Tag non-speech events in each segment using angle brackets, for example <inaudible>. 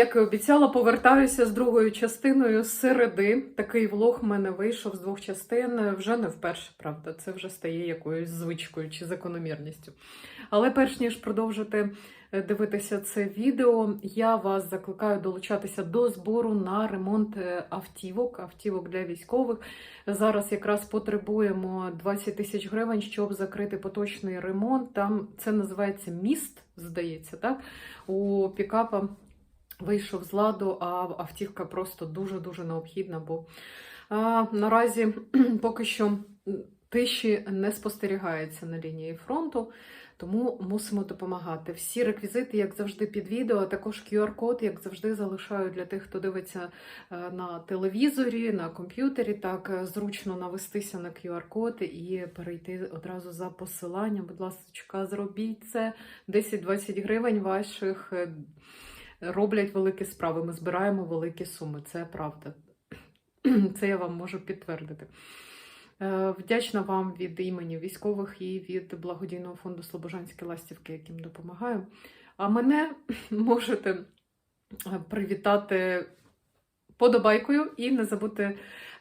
як і обіцяла, повертаюся з другою частиною з середи. Такий влог в мене вийшов з двох частин. Вже не вперше, правда. Це вже стає якоюсь звичкою чи закономірністю. Але перш ніж продовжити е, дивитися це відео, я вас закликаю долучатися до збору на ремонт е, автівок, автівок для військових. Зараз якраз потребуємо 20 тисяч гривень, щоб закрити поточний ремонт. Там це називається міст, здається, так? У пікапа вийшов з ладу, а автівка просто дуже-дуже необхідна, бо а, наразі <clears throat> поки що тиші не спостерігається на лінії фронту. Тому мусимо допомагати. Всі реквізити, як завжди, під відео, а також QR-код, як завжди, залишаю для тих, хто дивиться е, на телевізорі, на комп'ютері. Так е, зручно навестися на QR-код і перейти одразу за посиланням. Будь ласка, зробіть це 10-20 гривень ваших е, роблять великі справи. Ми збираємо великі суми. Це правда. <clears throat> Це я вам можу підтвердити. Е, Вдячна вам від імені військових і від благодійного фонду Слобожанські ластівки, яким допомагаю. А мене <clears throat> можете е, привітати подобайкою і не забудьте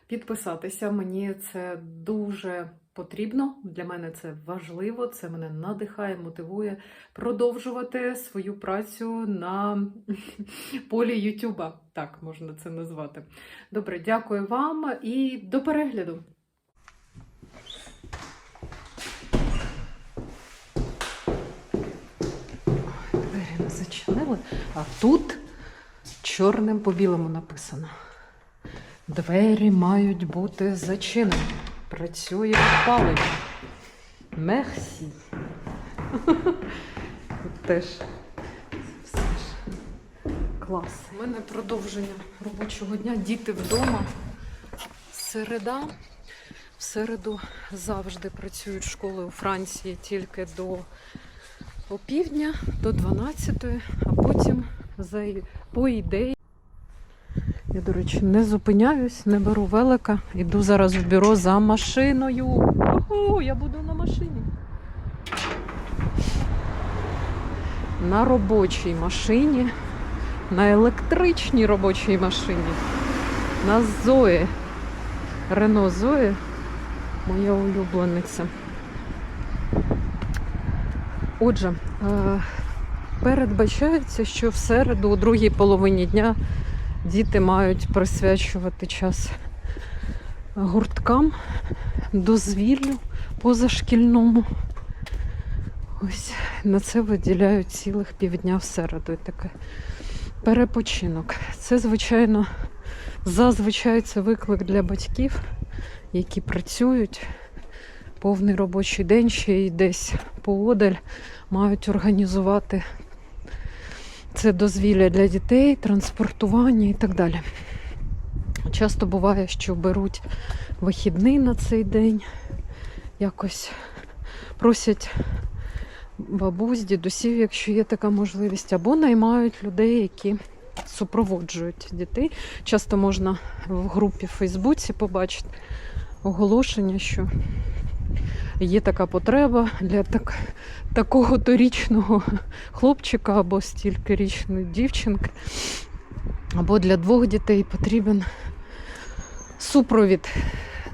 підписатися. Мені це дуже потрібно. Для мене це важливо. Це мене надихає, мотивує продовжувати свою працю на <laughs> полі Ютуба. Так можна це назвати. Добре, дякую вам і до перегляду. Двері не зачинили, а тут чорним по білому написано. Двері мають бути зачинені. Працює опалення. Мерсі. <laughs> Теж все ж клас. У мене продовження робочого дня. Діти вдома. Середа. В середу завжди працюють школи у Франції тільки до опівдня, до 12, а потім за, по ідеї. Я, до речі, не зупиняюсь, не беру велика. Іду зараз в бюро за машиною. Уху, я буду на машині. На робочій машині, на електричній робочій машині, на Зої. Рено Зої, моя улюблениця. Отже, е, передбачається, що в середу, у другій половині дня, діти мають присвячувати час гурткам, дозвіллю позашкільному. Ось на це виділяють цілих півдня в середу. Таке перепочинок. Це, звичайно, зазвичай це виклик для батьків, які працюють повний робочий день ще й десь поодаль мають організувати це дозвілля для дітей, транспортування і так далі. Часто буває, що беруть вихідний на цей день, якось просять бабусь, дідусів, якщо є така можливість, або наймають людей, які супроводжують дітей. Часто можна в групі в Фейсбуці побачити оголошення, що є така потреба для так, такого торічного хлопчика або стількирічної дівчинки, або для двох дітей потрібен супровід,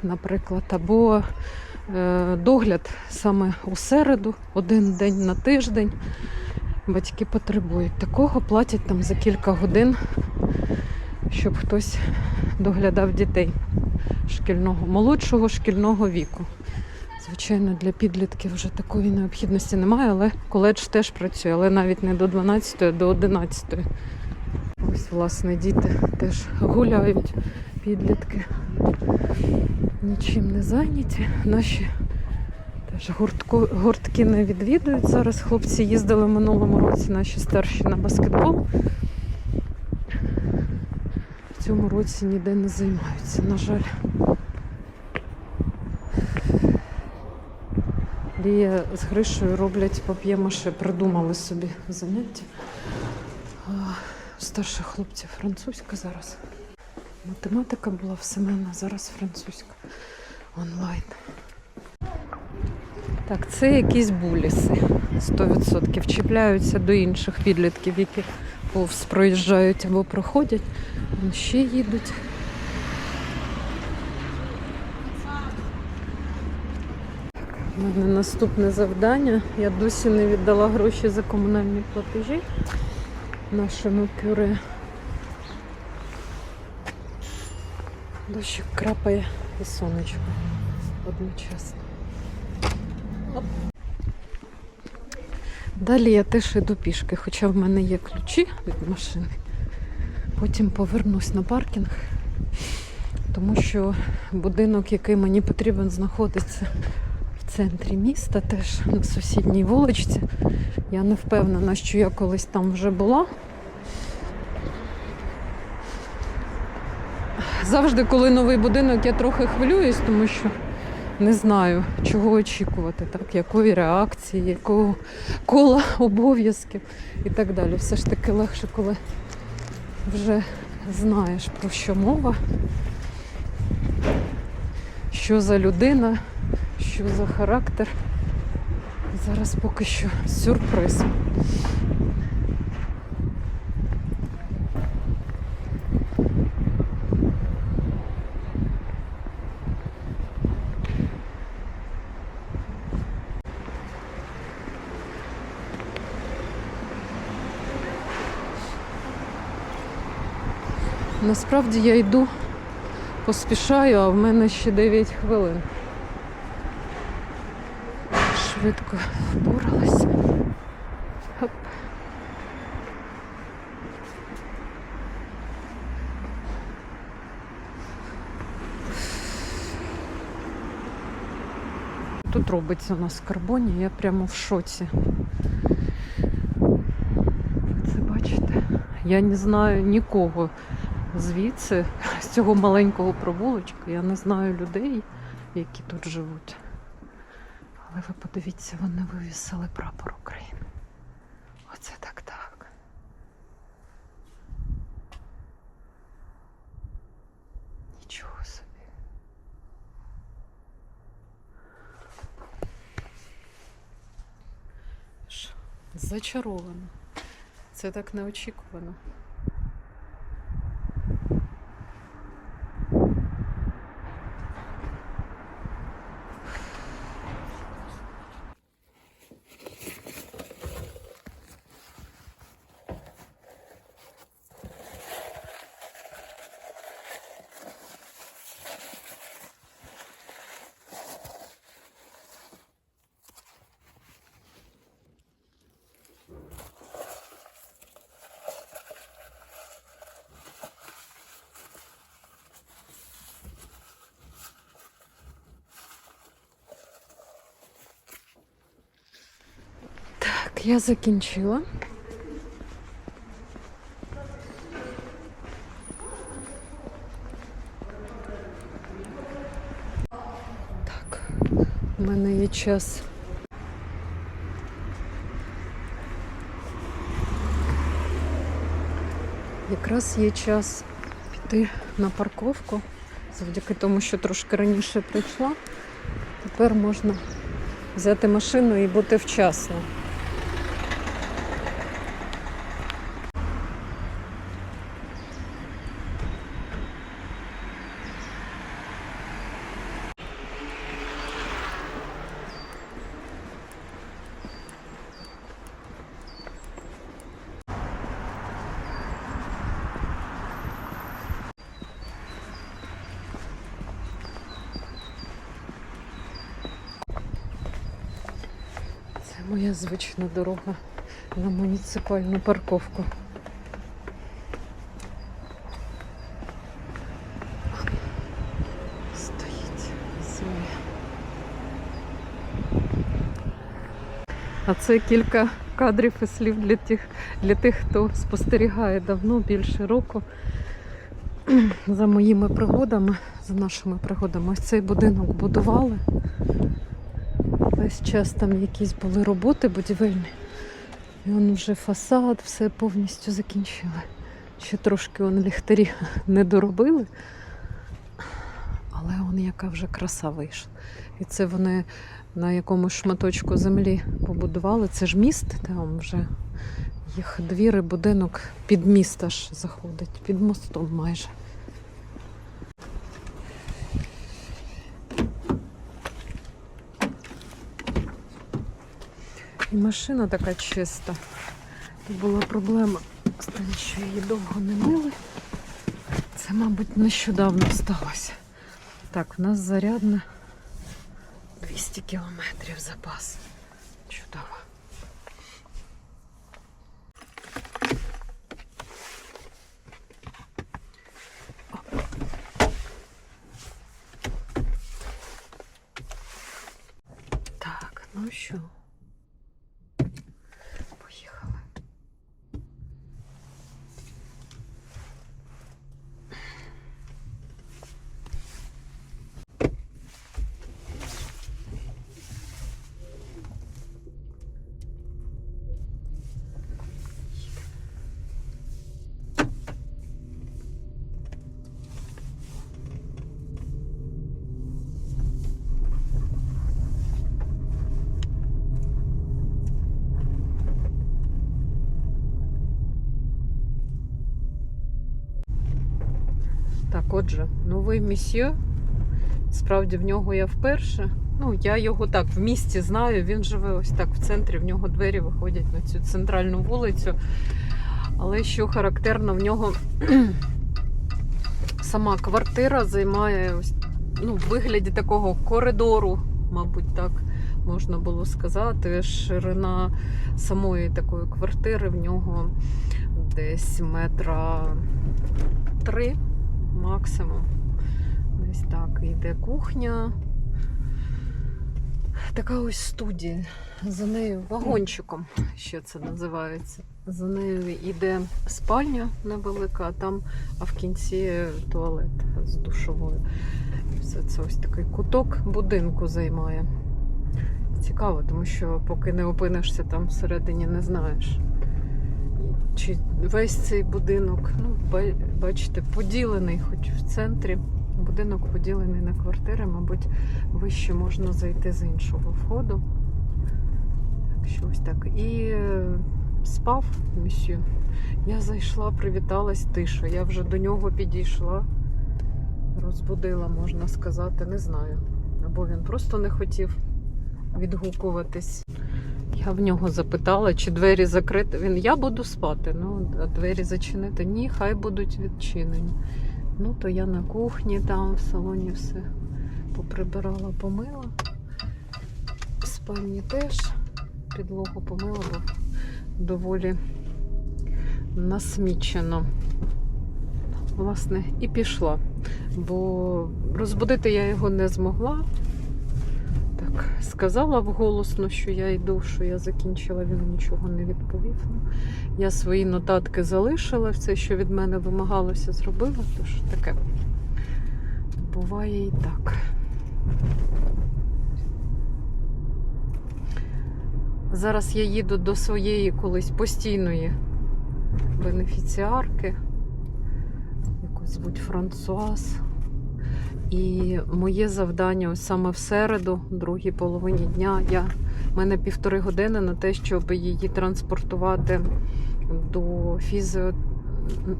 наприклад, або е, догляд саме у середу, один день на тиждень. Батьки потребують такого, платять там за кілька годин, щоб хтось доглядав дітей шкільного, молодшого шкільного віку. Звичайно, для підлітків вже такої необхідності немає, але коледж теж працює, але навіть не до 12, а до 11. Ось, власне, діти теж гуляють, підлітки. Нічим не зайняті. Наші теж гуртку, гуртки не відвідують. Зараз хлопці їздили в минулому році, наші старші на баскетбол. В цьому році ніде не займаються, на жаль. Лія з Гришою роблять пап'ємаше, придумали собі заняття. А, Старша хлопця французька зараз. Математика була в Семена, зараз французька онлайн. Так, це якісь буліси 100%. Чіпляються до інших підлітків, які повз проїжджають або проходять. Вон ще їдуть. У мене наступне завдання. Я досі не віддала гроші за комунальні платежі нашому пюре. Дощик крапає і сонечко одночасно. Оп. Далі я теж йду пішки, хоча в мене є ключі від машини. Потім повернусь на паркінг, тому що будинок, який мені потрібен, знаходиться центрі міста, теж на сусідній вуличці. Я не впевнена, що я колись там вже була. Завжди, коли новий будинок, я трохи хвилююсь, тому що не знаю, чого очікувати, так, якої реакції, якого кола обов'язків і так далі. Все ж таки легше, коли вже знаєш, про що мова, що за людина, що за характер. Зараз поки що сюрприз. Насправді я йду, поспішаю, а в мене ще 9 хвилин. Швидко впоралася. Хоп. Тут робиться у нас в карбоні, я прямо в шоці. Ви це бачите? Я не знаю нікого звідси, з цього маленького провулочка. Я не знаю людей, які тут живуть. Але ви подивіться, вони вивісили прапор України. Оце так так. Нічого собі. Зачаровано. Це так неочікувано. Я закінчила. Так, у мене є час. Якраз є час піти на парковку. Завдяки тому, що трошки раніше прийшла. Тепер можна взяти машину і бути вчасно. Це моя звична дорога на муніципальну парковку. Стоїть земля. А це кілька кадрів і слів для тих, для тих, хто спостерігає давно, більше року за моїми пригодами, за нашими пригодами. Ось цей будинок будували. Весь час там якісь були роботи будівельні. І он вже фасад, все повністю закінчили. Ще трошки он ліхтарі <laughs> не доробили. Але он яка вже краса вийшла. І це вони на якомусь шматочку землі побудували. Це ж міст, там вже Їх двір і будинок під місто ж заходить, під мостом майже. І машина така чиста. Тут була проблема з тим, що її довго не мили. Це, мабуть, нещодавно сталося. Так, в нас зарядна 200 кілометрів запас. Чудово. Так, ну що? Поїхали. Так, отже, новий місьє. Справді в нього я вперше. Ну, я його так в місті знаю. Він живе ось так в центрі. В нього двері виходять на цю центральну вулицю. Але що характерно, в нього <clears throat> сама квартира займає ось ну, в вигляді такого коридору, мабуть, так можна було сказати. Ширина самої такої квартири в нього десь метра три максимум. Десь так. Йде кухня. Така ось студія. За нею вагончиком ще це називається. За нею йде спальня невелика, а там а в кінці туалет з душовою. Все це ось такий куток будинку займає. Цікаво, тому що поки не опинишся там всередині, не знаєш. Чи весь цей будинок, ну, бачите, поділений, хоч в центрі. Будинок поділений на квартири, мабуть, вище можна зайти з іншого входу. Так що так. І е, спав місьє. Я зайшла, привіталась тиша. Я вже до нього підійшла, розбудила, можна сказати, не знаю. Або він просто не хотів відгукуватись. Я в нього запитала, чи двері закриті. Він я буду спати. Ну, а двері зачинити. Ні, хай будуть відчинені. Ну, то я на кухні там в салоні все поприбирала, помила. В спальні теж підлогу помила, бо доволі насмічено. Власне, і пішла. Бо розбудити я його не змогла. Так, сказала вголосно, що я йду, що я закінчила, він нічого не відповів. Ну, Я свої нотатки залишила, все, що від мене вимагалося, зробила, тож таке буває і так. Зараз я їду до своєї колись постійної бенефіціарки, яку звуть Франсуаз. І моє завдання саме в середу, другій половині дня, я, в мене півтори години на те, щоб її транспортувати до фізіо...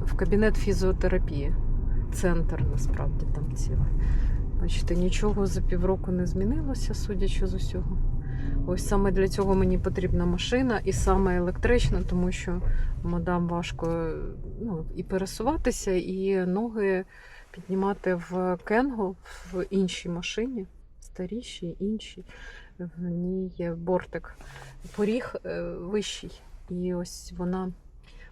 в кабінет фізіотерапії. Центр насправді там цілий. Бачите, нічого за півроку не змінилося, судячи з усього. Ось саме для цього мені потрібна машина і саме електрична, тому що мадам важко ну, і пересуватися, і ноги піднімати в Кенгу в іншій машині, старішій, іншій. В ній є бортик, поріг е, вищий. І ось вона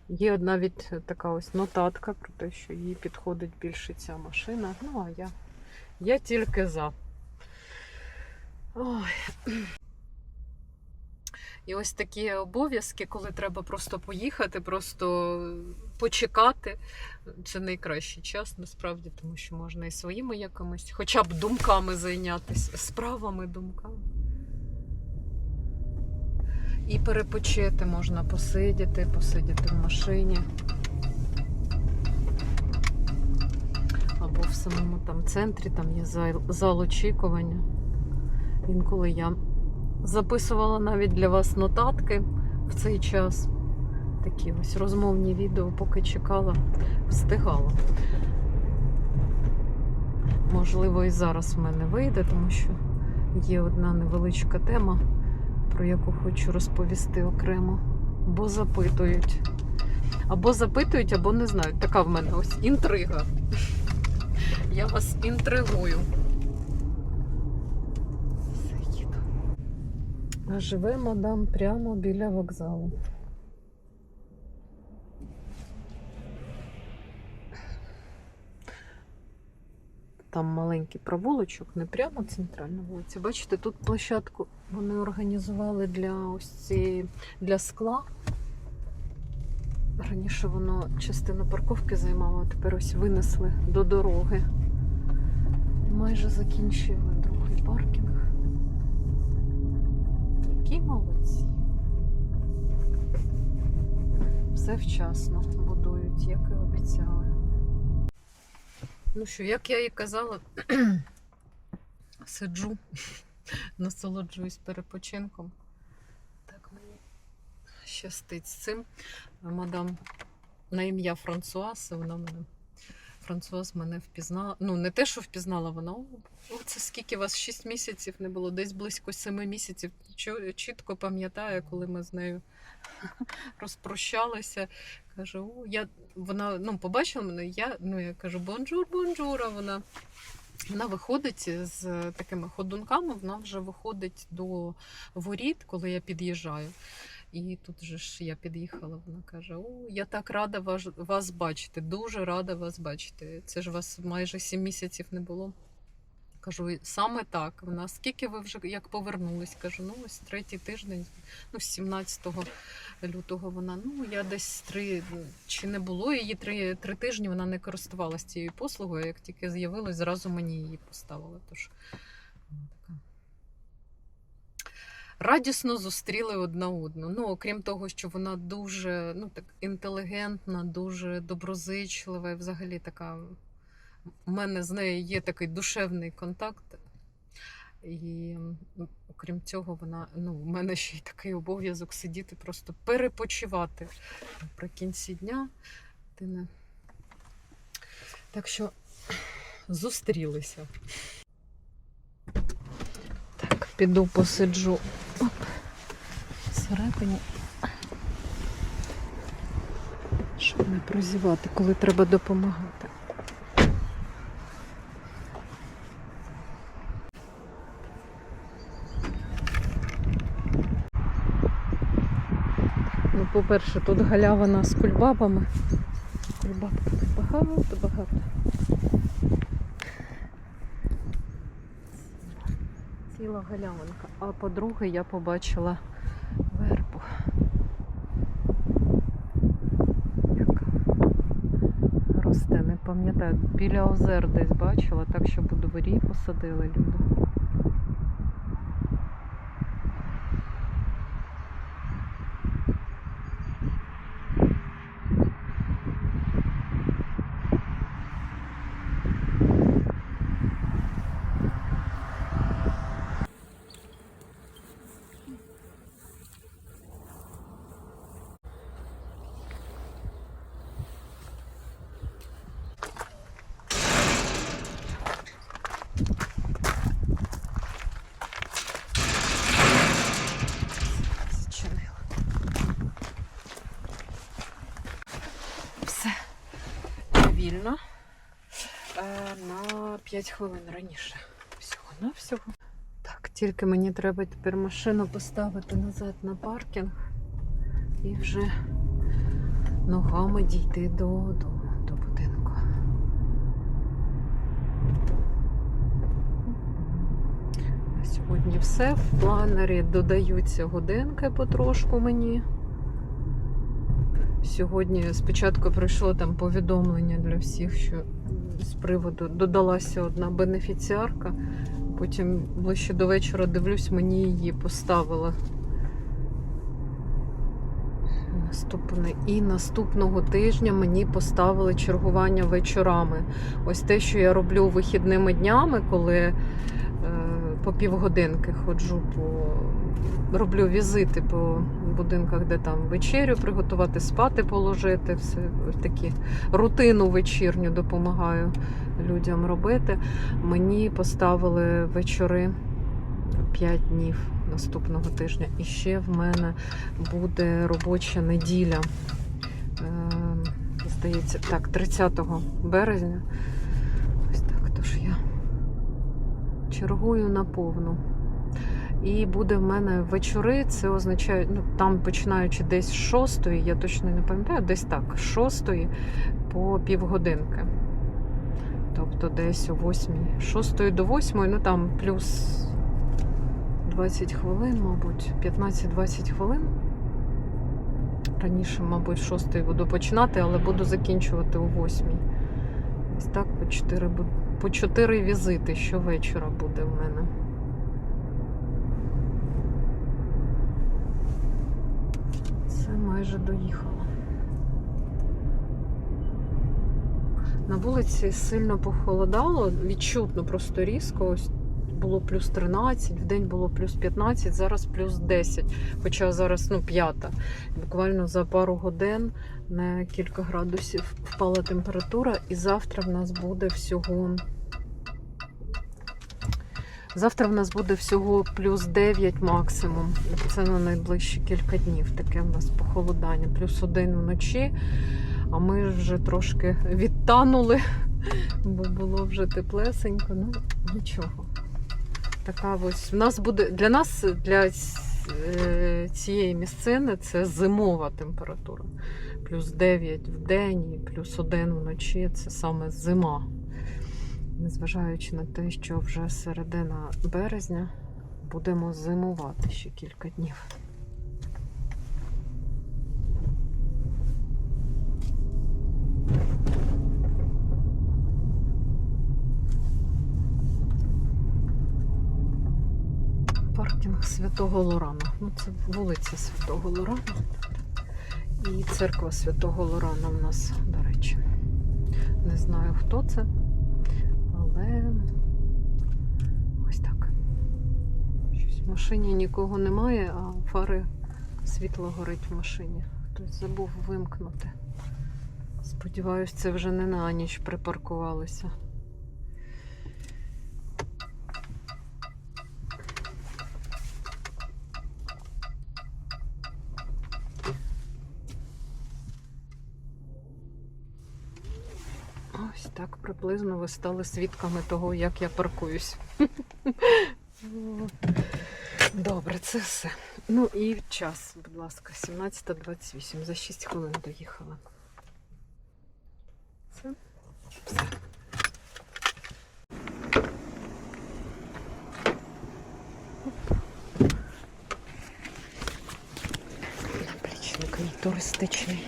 є навіть така ось нотатка про те, що їй підходить більше ця машина. Ну, а я, я тільки за. Ой. І ось такі обов'язки, коли треба просто поїхати, просто почекати. Це найкращий час насправді, тому що можна і своїми якимись, хоча б думками зайнятися, справами, думками. І перепочити можна посидіти, посидіти в машині. Або в самому там центрі, там є зал, очікування. Інколи я записувала навіть для вас нотатки в цей час. такі ось розмовні відео, поки чекала, встигала. Можливо, і зараз в мене вийде, тому що є одна невеличка тема, про яку хочу розповісти окремо. Бо запитують. Або запитують, або не знають. Така в мене ось інтрига. Я вас інтригую. Все, їду. А живе мадам прямо біля вокзалу. Там маленький провулочок, не прямо центральна вулиця. Бачите, тут площадку вони організували для ось цієї для скла. Раніше воно частину парковки займало, а тепер ось винесли до дороги. Майже закінчили другий паркінг. Які молодці. Все вчасно будують, як і обіцяли. Ну що, як я і казала, <clears throat> сиджу, <laughs> насолоджуюсь перепочинком. Так мені щастить з цим. Мадам на ім'я Франсуаз, вона мене. Франсуаз мене впізнала. Ну, не те, що впізнала вона. Це скільки вас 6 місяців не було, десь близько 7 місяців. Чітко пам'ятаю, коли ми з нею <laughs> розпрощалися. Каже, о, я вона ну, побачила мене, я, ну, я кажу, бонжур, бонжур, а вона. Вона виходить з такими ходунками, вона вже виходить до воріт, коли я під'їжджаю. І тут же ж я під'їхала, вона каже: О, я так рада вас, вас бачити, дуже рада вас бачити. Це ж вас майже сім місяців не було. Кажу, саме так. Вона скільки ви вже як повернулись? Кажу, ну ось третій тиждень, ну, 17 лютого вона. Ну, я десь три чи не було її три, три тижні, вона не користувалася цією послугою. Як тільки з'явилось, зразу мені її поставили. Тож така. Радісно зустріли одна одну. Ну, окрім того, що вона дуже ну, так, інтелігентна, дуже доброзичлива і взагалі така. У мене з нею є такий душевний контакт. І окрім цього, вона ну, в мене ще й такий обов'язок сидіти, просто перепочивати наприкінці дня. Ти не... Так що зустрілися. Піду посиджу Оп. всередині. Щоб не прозівати, коли треба допомагати. Ну, по-перше, тут галявина з кульбабами. Кульбаб тут багато, багато. Ціла галявинка. А по-друге, я побачила вербу. Яка росте, не пам'ятаю. Біля озер десь бачила, так що у дворі посадили люди. Зачинила. Все. Я вільна. Е, на 5 хвилин раніше. Всього на всього. Так, тільки мені треба тепер машину поставити назад на паркінг і вже ногами дійти до, до, до будинку. На сьогодні все. В планері додаються годинки потрошку мені. Сьогодні спочатку прийшло там повідомлення для всіх, що з приводу додалася одна бенефіціарка. Потім ближче до вечора дивлюсь, мені її поставила. Наступне. І наступного тижня мені поставили чергування вечорами. Ось те, що я роблю вихідними днями, коли е, по півгодинки ходжу по роблю візити по будинках, де там вечерю приготувати, спати положити. Все такі рутину вечірню допомагаю людям робити. Мені поставили вечори 5 днів наступного тижня. І ще в мене буде робоча неділя. Е, Здається, так, 30 березня. Ось так, тож я чергую наповну. І буде в мене вечори, це означає, ну там починаючи десь з 6, я точно не пам'ятаю, десь так, з 6 по півгодинки. Тобто десь о 8, 6 до 8, ну там плюс 20 хвилин, мабуть, 15-20 хвилин. Раніше, мабуть, 6 буду починати, але буду закінчувати о 8. Ось так по 4, по 4 візити щовечора буде в мене. Це майже доїхала. На вулиці сильно похолодало, відчутно просто різко. Ось було плюс 13, в день було плюс 15, зараз плюс 10. Хоча зараз ну, п'ята. Буквально за пару годин на кілька градусів впала температура, і завтра в нас буде всього. Завтра в нас буде всього плюс 9 максимум. Це на найближчі кілька днів. Таке в нас похолодання. Плюс один вночі. А ми вже трошки відтанули, бо було вже теплесенько. Ну, нічого. Така ось в нас буде для нас, для е, цієї місцини, це зимова температура. Плюс 9 в день і плюс 1 вночі це саме зима. Незважаючи на те, що вже середина березня будемо зимувати ще кілька днів. Паркінг Святого Лорана. Ну, це вулиця Святого Лорана. І церква Святого Лорана в нас, до речі. Не знаю, хто це, але ось так. Щось в машині нікого немає, а фари світло горить в машині. Хтось забув вимкнути. Сподіваюсь, це вже не на ніч припаркувалися. Приблизно ви стали свідками того, як я паркуюсь. Добре, це все. Ну і час, будь ласка, 17.28. За 6 хвилин доїхала. Все. Все. Наплічник туристичний.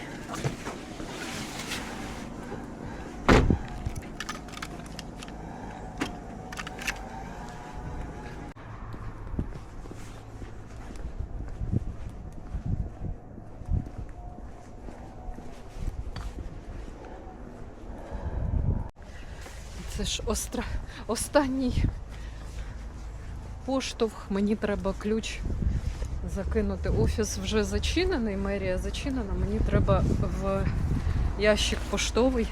Це ж остра... останній поштовх. Мені треба ключ закинути. Офіс вже зачинений, мерія зачинена. Мені треба в ящик поштовий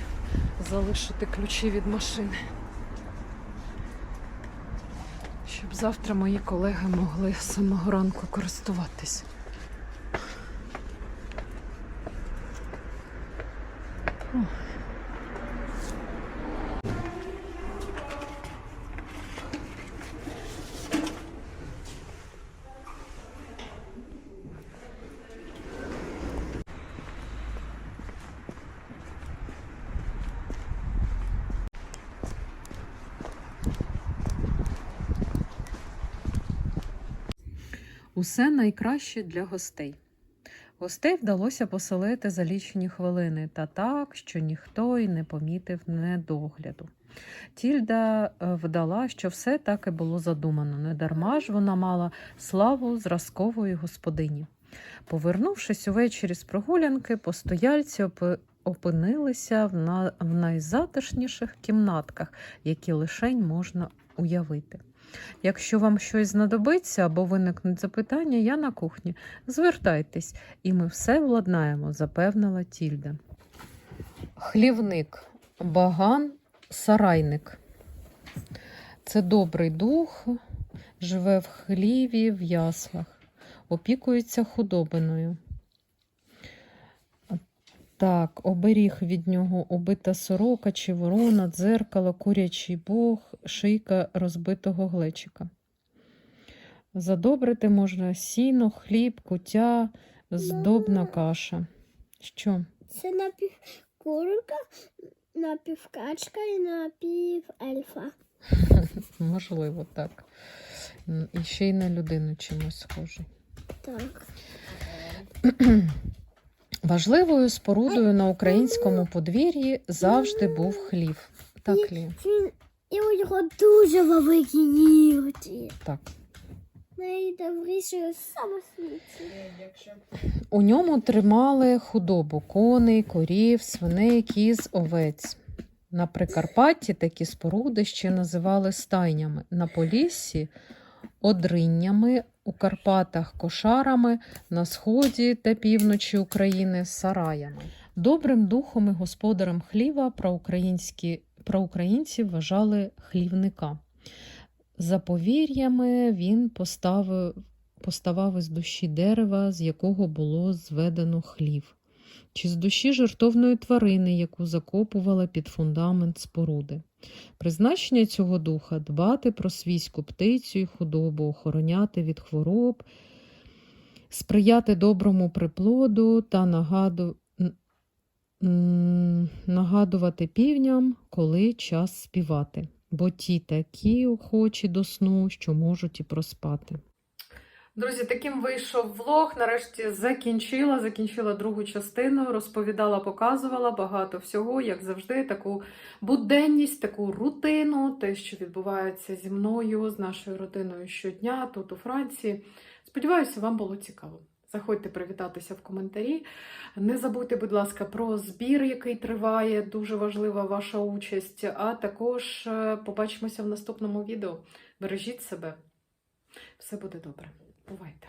залишити ключі від машини. Щоб завтра мої колеги могли з самого ранку користуватись. Усе найкраще для гостей. Гостей вдалося поселити за лічені хвилини та так, що ніхто й не помітив недогляду. Тільда е, вдала, що все так і було задумано. Недарма ж вона мала славу зразкової господині. Повернувшись увечері з прогулянки, постояльці опи- опинилися в найзатишніших кімнатках, які лишень можна уявити. Якщо вам щось знадобиться або виникнуть запитання, я на кухні. Звертайтесь, і ми все владнаємо, запевнила Тільда. Хлівник, баган, сарайник. Це добрий дух, живе в хліві, в яслах, опікується худобиною. Так, оберіг від нього убита сорока чи ворона, дзеркало, курячий бог, шийка розбитого глечика. Задобрити можна сіно, хліб, куття, здобна каша. Що? Це напівкурка, напівкачка і напівельфа. <laughs> Можливо, так. І ще й на людину чимось схожий. Так. <clears throat> Важливою спорудою на українському подвір'ї завжди був хлів. Так, Лі, і у нього дуже великі нігті. так. Найдобрішою саме світі. У ньому тримали худобу коней, корів, свиней, кіз, овець. На Прикарпатті такі споруди ще називали стайнями, на Поліссі одриннями, у Карпатах кошарами, на сході та півночі України сараями. Добрим духом і господарем хліва проукраїнські, проукраїнці вважали хлівника. За повір'ями він поставив поставав із душі дерева, з якого було зведено хлів, чи з душі жертовної тварини, яку закопувала під фундамент споруди. Призначення цього духа дбати про свійську птицю і худобу, охороняти від хвороб, сприяти доброму приплоду та нагаду... нагадувати півням, коли час співати, бо ті такі охочі до сну, що можуть і проспати. Друзі, таким вийшов влог. Нарешті закінчила, закінчила другу частину, розповідала, показувала багато всього, як завжди, таку буденність, таку рутину, те, що відбувається зі мною, з нашою родиною щодня тут у Франції. Сподіваюся, вам було цікаво. Заходьте привітатися в коментарі. Не забудьте, будь ласка, про збір, який триває. Дуже важлива ваша участь. А також е, побачимося в наступному відео. Бережіть себе. Все буде добре. Бувайте!